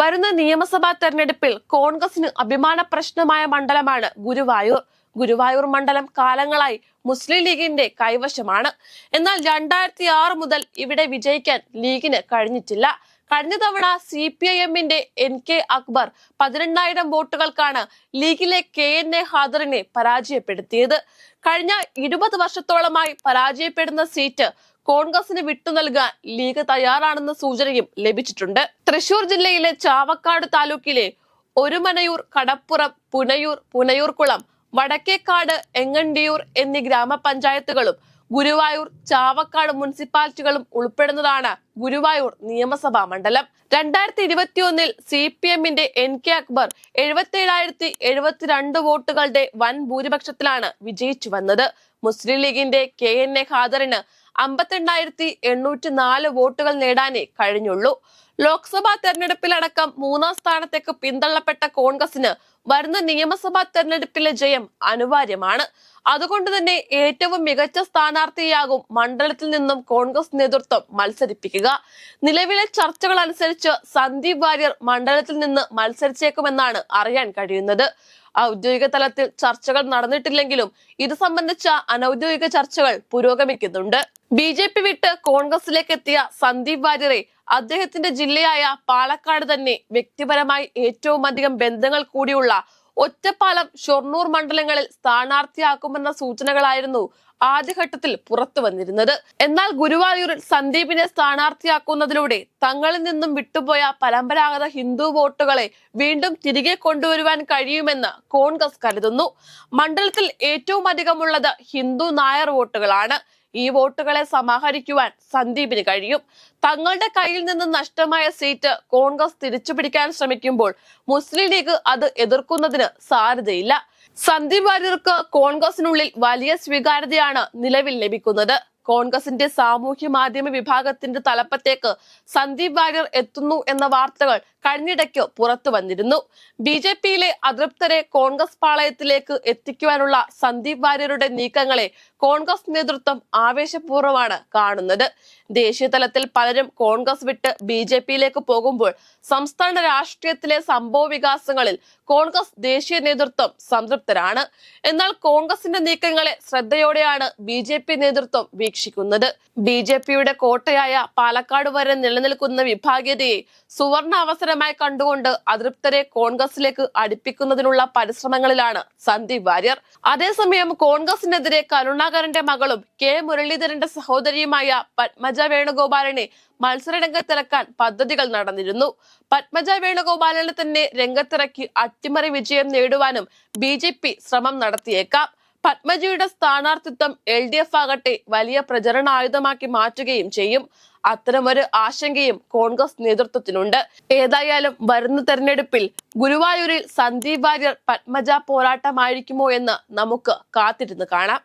വരുന്ന നിയമസഭാ തെരഞ്ഞെടുപ്പിൽ കോൺഗ്രസിന് അഭിമാന പ്രശ്നമായ മണ്ഡലമാണ് ഗുരുവായൂർ. ഗുരുവായൂർ മണ്ഡലം കാലങ്ങളായി മുസ്ലിം ലീഗിന്റെ കൈവശമാണ്. എന്നാൽ രണ്ടായിരത്തി ആറ് മുതൽ ഇവിടെ വിജയിക്കാൻ ലീഗിന് കഴിഞ്ഞിട്ടില്ല. കഴിഞ്ഞ തവണ സി പി ഐ എമ്മിന്റെ എൻ കെ അക്ബർ പതിനെണ്ണായിരം വോട്ടുകൾക്കാണ് ലീഗിലെ കെ എൻ എ ഹാദറിനെ പരാജയപ്പെടുത്തിയത്. കഴിഞ്ഞ ഇരുപത് വർഷത്തോളമായി പരാജയപ്പെടുന്ന സീറ്റ് കോൺഗ്രസിന് വിട്ടു നൽകാൻ ലീഗ് തയ്യാറാണെന്ന സൂചനയും ലഭിച്ചിട്ടുണ്ട്. തൃശൂർ ജില്ലയിലെ ചാവക്കാട് താലൂക്കിലെ ഒരുമനയൂർ കടപ്പുറം പുനയൂർ പുനയൂർകുളം വടക്കേക്കാട് എങ്ങണ്ടിയൂർ എന്നീ ഗ്രാമപഞ്ചായത്തുകളും ഗുരുവായൂർ ചാവക്കാട് മുനിസിപ്പാലിറ്റികളും ഉൾപ്പെടുന്നതാണ് ഗുരുവായൂർ നിയമസഭാ മണ്ഡലം. രണ്ടായിരത്തി ഇരുപത്തിയൊന്നിൽ സി പി എമ്മിന്റെ എൻ കെ അക്ബർ എഴുപത്തി ഏഴായിരത്തി എഴുപത്തിരണ്ട് വോട്ടുകളുടെ വൻ ഭൂരിപക്ഷത്തിലാണ് വിജയിച്ചു വന്നത്. മുസ്ലിം ലീഗിന്റെ കെ എൻ എ ഖാദറിന് അമ്പത്തിരണ്ടായിരത്തി എണ്ണൂറ്റി നാല് വോട്ടുകൾ നേടാനേ കഴിഞ്ഞുള്ളൂ. ലോക്സഭാ തെരഞ്ഞെടുപ്പിലടക്കം മൂന്നാം സ്ഥാനത്തേക്ക് പിന്തള്ളപ്പെട്ട കോൺഗ്രസിന് വരുന്ന നിയമസഭാ തെരഞ്ഞെടുപ്പിലെ ജയം അനിവാര്യമാണ്. അതുകൊണ്ട് തന്നെ ഏറ്റവും മികച്ച സ്ഥാനാർത്ഥിയാകും മണ്ഡലത്തിൽ നിന്നും കോൺഗ്രസ് നേതൃത്വം മത്സരിപ്പിക്കുക. നിലവിലെ ചർച്ചകൾ അനുസരിച്ച് സന്ദീപ് വാര്യർ മണ്ഡലത്തിൽ നിന്ന് മത്സരിച്ചേക്കുമെന്നാണ് അറിയാൻ കഴിയുന്നത്. ഔദ്യോഗിക തലത്തിൽ ചർച്ചകൾ നടന്നിട്ടില്ലെങ്കിലും ഇത് സംബന്ധിച്ച അനൌദ്യോഗിക ചർച്ചകൾ പുരോഗമിക്കുന്നുണ്ട്. ബി ജെ പി വിട്ട് കോൺഗ്രസിലേക്ക് എത്തിയ സന്ദീപ് വാര്യരെ അദ്ദേഹത്തിന്റെ ജില്ലയായ പാലക്കാട് തന്നെ വ്യക്തിപരമായി ഏറ്റവും അധികം ബന്ധങ്ങൾ കൂടിയുള്ള ഒറ്റപ്പാലം ഷൊർണൂർ മണ്ഡലങ്ങളിൽ സ്ഥാനാർത്ഥിയാക്കുമെന്ന സൂചനകളായിരുന്നു ആദ്യഘട്ടത്തിൽ പുറത്തു വന്നിരുന്നത്. എന്നാൽ ഗുരുവായൂരിൽ സന്ദീപിനെ സ്ഥാനാർത്ഥിയാക്കുന്നതിലൂടെ തങ്ങളിൽ നിന്നും വിട്ടുപോയ പരമ്പരാഗത ഹിന്ദു വോട്ടുകളെ വീണ്ടും തിരികെ കൊണ്ടുവരുവാൻ കഴിയുമെന്ന് കോൺഗ്രസ് കരുതുന്നു. മണ്ഡലത്തിൽ ഏറ്റവും അധികമുള്ളത് ഹിന്ദു നായർ വോട്ടുകളാണ്. ഈ വോട്ടുകളെ സമാഹരിക്കുവാൻ സന്ദീപിന് കഴിയും. തങ്ങളുടെ കയ്യിൽ നിന്ന് നഷ്ടമായ സീറ്റ് കോൺഗ്രസ് തിരിച്ചുപിടിക്കാൻ ശ്രമിക്കുമ്പോൾ മുസ്ലിം ലീഗ് അത് എതിർക്കുന്നതിന് സാധ്യതയില്ല. സന്ദീപ് വാര്യർക്ക് കോൺഗ്രസിനുള്ളിൽ വലിയ സ്വീകാര്യതയാണ് നിലവിൽ ലഭിക്കുന്നത്. കോൺഗ്രസിന്റെ സാമൂഹ്യ മാധ്യമ വിഭാഗത്തിന്റെ തലപ്പത്തേക്ക് സന്ദീപ് വാര്യർ എത്തുന്നു എന്ന വാർത്തകൾ കഴിഞ്ഞിടയ്ക്ക് പുറത്തു വന്നിരുന്നു. ബി ജെ പിയിലെ അതൃപ്തരെ കോൺഗ്രസ് പാളയത്തിലേക്ക് എത്തിക്കുവാനുള്ള സന്ദീപ് വാര്യരുടെ നീക്കങ്ങളെ കോൺഗ്രസ് നേതൃത്വം ആവേശപൂർവമാണ് കാണുന്നത്. ദേശീയ തലത്തിൽ പലരും കോൺഗ്രസ് വിട്ട് ബി ജെ പിയിലേക്ക് പോകുമ്പോൾ സംസ്ഥാന രാഷ്ട്രീയത്തിലെ സംഭവ വികാസങ്ങളിൽ കോൺഗ്രസ് ദേശീയ നേതൃത്വം സംതൃപ്തരാണ്. എന്നാൽ കോൺഗ്രസിന്റെ നീക്കങ്ങളെ ശ്രദ്ധയോടെയാണ് ബി നേതൃത്വം വീക്ഷിക്കുന്നത് ബി ജെ പിയുടെ കോട്ടയായ പാലക്കാട് വരെ നിലനിൽക്കുന്ന വിഭാഗീയതയെ സുവർണ അവസരമായി കണ്ടുകൊണ്ട് അതൃപ്തരെ കോൺഗ്രസിലേക്ക് അടുപ്പിക്കുന്നതിനുള്ള പരിശ്രമങ്ങളിലാണ് സന്ദീപ് വാര്യർ. അതേസമയം കോൺഗ്രസിനെതിരെ കരുണാകരന്റെ മകളും കെ മുരളീധരന്റെ സഹോദരിയുമായ പത്മജ വേണുഗോപാലിനെ മത്സരരംഗത്തിറക്കാൻ പദ്ധതികൾ നടന്നിരുന്നു. പത്മജ വേണുഗോപാലിനെ തന്നെ രംഗത്തിറക്കി അട്ടിമറി വിജയം നേടുവാനും ബി ശ്രമം നടത്തിയേക്കാം. പത്മജിയുടെ സ്ഥാനാർത്ഥിത്വം എൽ ഡി എഫ് ആകട്ടെ വലിയ പ്രചരണായുധമാക്കി മാറ്റുകയും ചെയ്യും. അത്തരമൊരു ആശങ്കയും കോൺഗ്രസ് നേതൃത്വത്തിനുണ്ട്. ഏതായാലും വരുന്ന തെരഞ്ഞെടുപ്പിൽ ഗുരുവായൂരിൽ സന്ദീപ് വാര്യർ പത്മജ പോരാട്ടമായിരിക്കുമോ എന്ന് നമുക്ക് കാത്തിരുന്ന് കാണാം.